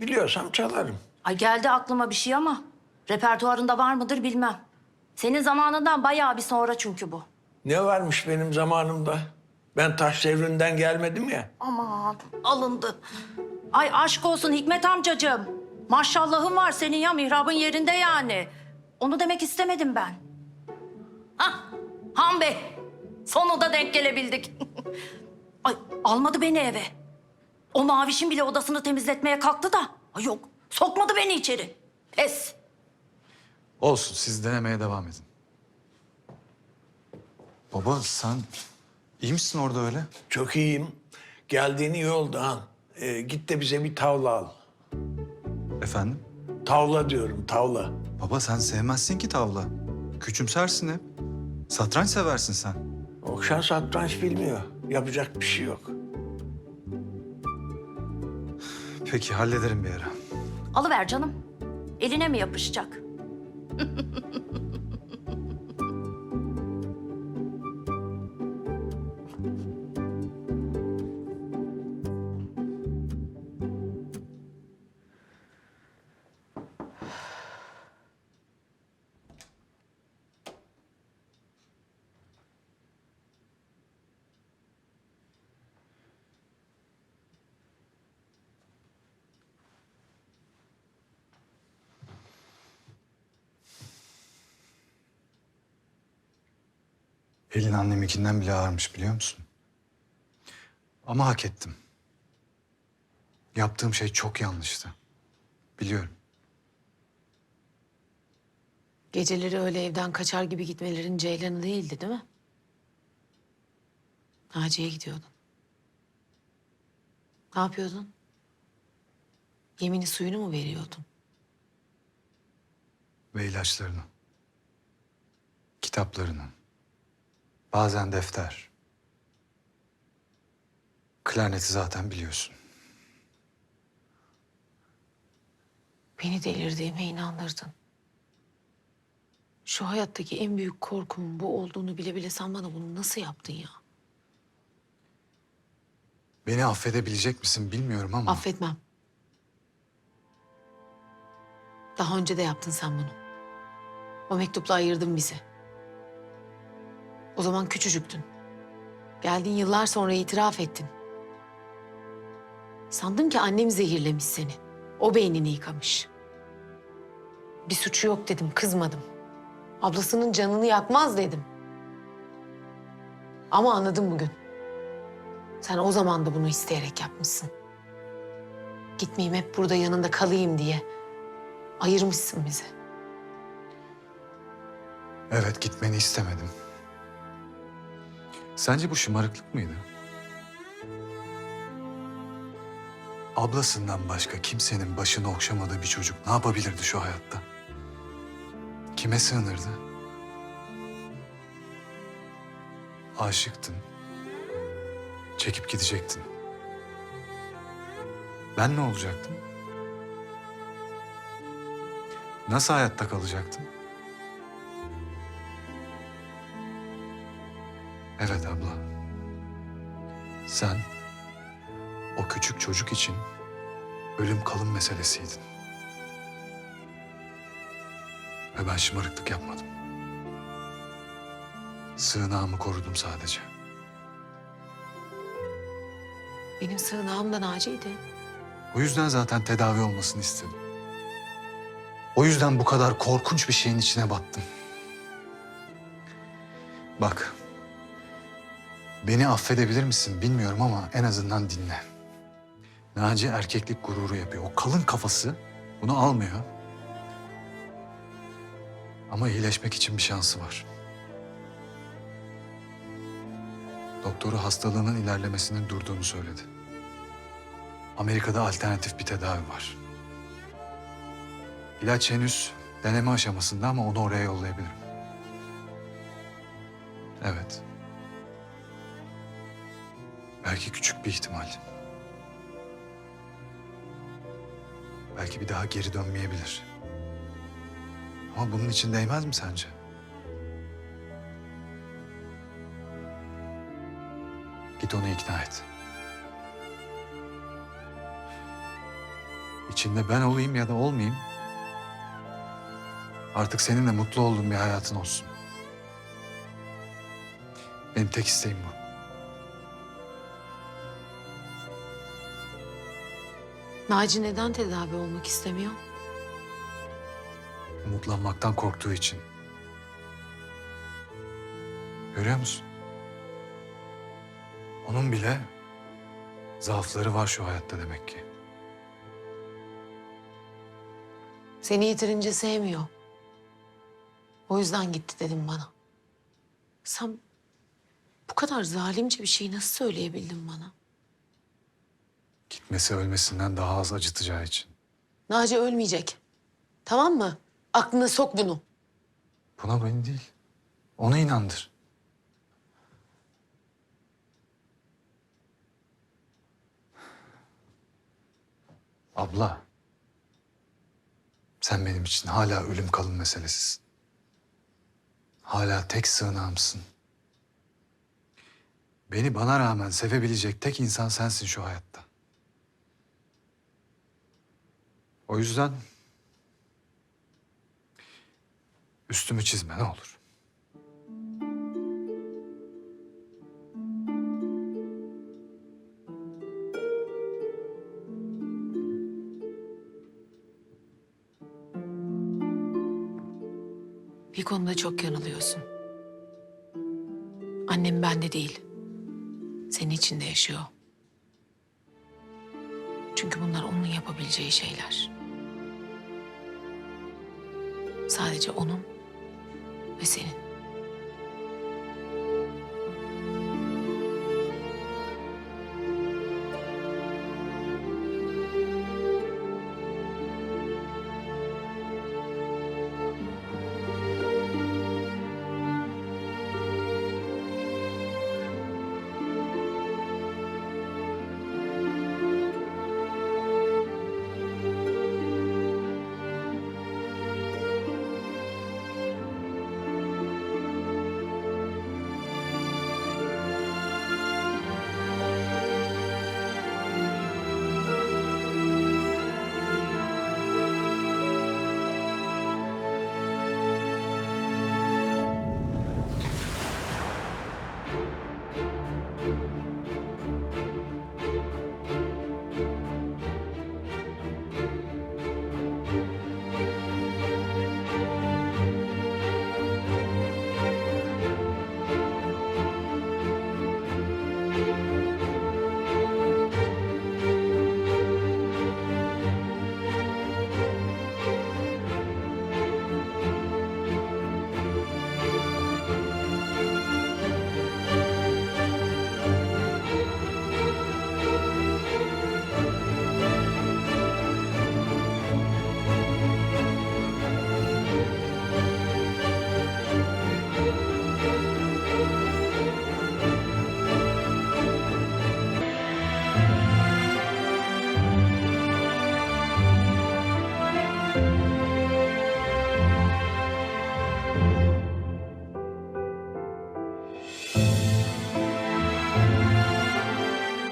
Biliyorsam çalarım. Ay geldi aklıma bir şey ama repertuarında var mıdır bilmem. Senin zamanından bayağı bir sonra çünkü bu. Ne varmış benim zamanımda? Ben taş devrinden gelmedim ya. Aman alındı. Ay aşk olsun Hikmet amcacığım. Maşallahın var senin ya mihrabın yerinde yani. Onu demek istemedim ben. Hah Han Bey. Sonunda denk gelebildik. Ay almadı beni eve. O mavişin bile odasını temizletmeye kalktı da. Ay yok sokmadı beni içeri. Pes. Olsun siz denemeye devam edin. Baba sen iyi misin orada öyle? Çok iyiyim. Geldiğin iyi oldu han. Ee, git de bize bir tavla al. Efendim? Tavla diyorum tavla. Baba sen sevmezsin ki tavla. Küçümsersin hep. Satranç seversin sen. Okşan satranç bilmiyor. Yapacak bir şey yok. Peki hallederim bir ara. Alıver canım. Eline mi yapışacak? Elin anneminkinden bile ağırmış biliyor musun? Ama hak ettim. Yaptığım şey çok yanlıştı. Biliyorum. Geceleri öyle evden kaçar gibi gitmelerin Ceylan'ı değildi değil mi? Naciye'ye gidiyordun. Ne yapıyordun? Yemini suyunu mu veriyordun? Ve ilaçlarını. Kitaplarını. Bazen defter. Klarneti zaten biliyorsun. Beni delirdiğime inandırdın. Şu hayattaki en büyük korkumun bu olduğunu bile bile sen bana bunu nasıl yaptın ya? Beni affedebilecek misin bilmiyorum ama... Affetmem. Daha önce de yaptın sen bunu. O mektupla ayırdın bizi. O zaman küçücüktün. Geldin yıllar sonra itiraf ettin. Sandım ki annem zehirlemiş seni. O beynini yıkamış. Bir suçu yok dedim, kızmadım. Ablasının canını yakmaz dedim. Ama anladım bugün. Sen o zaman da bunu isteyerek yapmışsın. Gitmeyeyim hep burada yanında kalayım diye. Ayırmışsın bizi. Evet gitmeni istemedim. Sence bu şımarıklık mıydı? Ablasından başka kimsenin başını okşamadığı bir çocuk ne yapabilirdi şu hayatta? Kime sığınırdı? Aşıktın. Çekip gidecektin. Ben ne olacaktım? Nasıl hayatta kalacaktım? Evet abla. Sen o küçük çocuk için ölüm kalım meselesiydin. Ve ben şımarıklık yapmadım. Sığınağımı korudum sadece. Benim sığınağım da Naci'ydi. O yüzden zaten tedavi olmasını istedim. O yüzden bu kadar korkunç bir şeyin içine battım. Bak. Beni affedebilir misin bilmiyorum ama en azından dinle. Naci erkeklik gururu yapıyor. O kalın kafası bunu almıyor. Ama iyileşmek için bir şansı var. Doktoru hastalığının ilerlemesinin durduğunu söyledi. Amerika'da alternatif bir tedavi var. İlaç henüz deneme aşamasında ama onu oraya yollayabilirim. Evet. Belki küçük bir ihtimal. Belki bir daha geri dönmeyebilir. Ama bunun için değmez mi sence? Git onu ikna et. İçinde ben olayım ya da olmayayım. Artık seninle mutlu olduğum bir hayatın olsun. Benim tek isteğim bu. Naci neden tedavi olmak istemiyor? Umutlanmaktan korktuğu için. Görüyor musun? Onun bile zaafları var şu hayatta demek ki. Seni yitirince sevmiyor. O yüzden gitti dedim bana. Sen bu kadar zalimce bir şeyi nasıl söyleyebildin bana? Gitmesi ölmesinden daha az acıtacağı için. Naci ölmeyecek. Tamam mı? Aklına sok bunu. Buna beni değil. Onu inandır. Abla. Sen benim için hala ölüm kalım meselesisin. Hala tek sığınağımsın. Beni bana rağmen sevebilecek tek insan sensin şu hayatta. O yüzden üstümü çizme ne olur. Bir konuda çok yanılıyorsun. Annem bende değil. Senin içinde yaşıyor. Çünkü bunlar onun yapabileceği şeyler. Sadece onun ve senin.